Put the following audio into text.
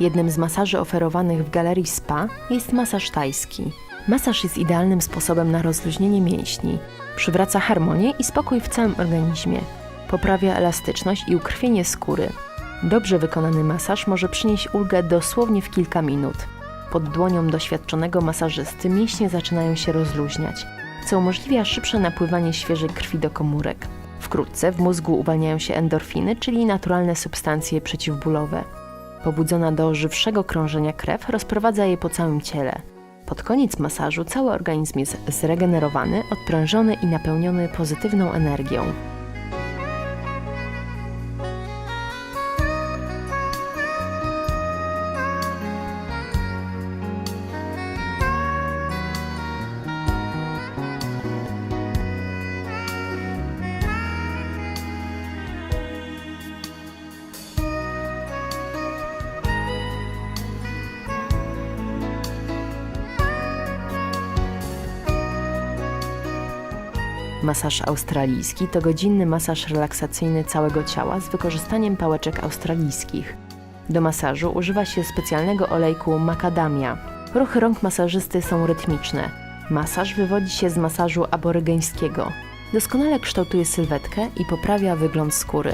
Jednym z masaży oferowanych w galerii spa jest masaż tajski. Masaż jest idealnym sposobem na rozluźnienie mięśni. Przywraca harmonię i spokój w całym organizmie. Poprawia elastyczność i ukrwienie skóry. Dobrze wykonany masaż może przynieść ulgę dosłownie w kilka minut. Pod dłonią doświadczonego masażysty mięśnie zaczynają się rozluźniać, co umożliwia szybsze napływanie świeżej krwi do komórek. Wkrótce w mózgu uwalniają się endorfiny, czyli naturalne substancje przeciwbólowe. Pobudzona do żywszego krążenia krew rozprowadza je po całym ciele. Pod koniec masażu cały organizm jest zregenerowany, odprężony i napełniony pozytywną energią. Masaż australijski to godzinny masaż relaksacyjny całego ciała z wykorzystaniem pałeczek australijskich. Do masażu używa się specjalnego olejku makadamia. Ruchy rąk masażysty są rytmiczne. Masaż wywodzi się z masażu aborygeńskiego. Doskonale kształtuje sylwetkę i poprawia wygląd skóry.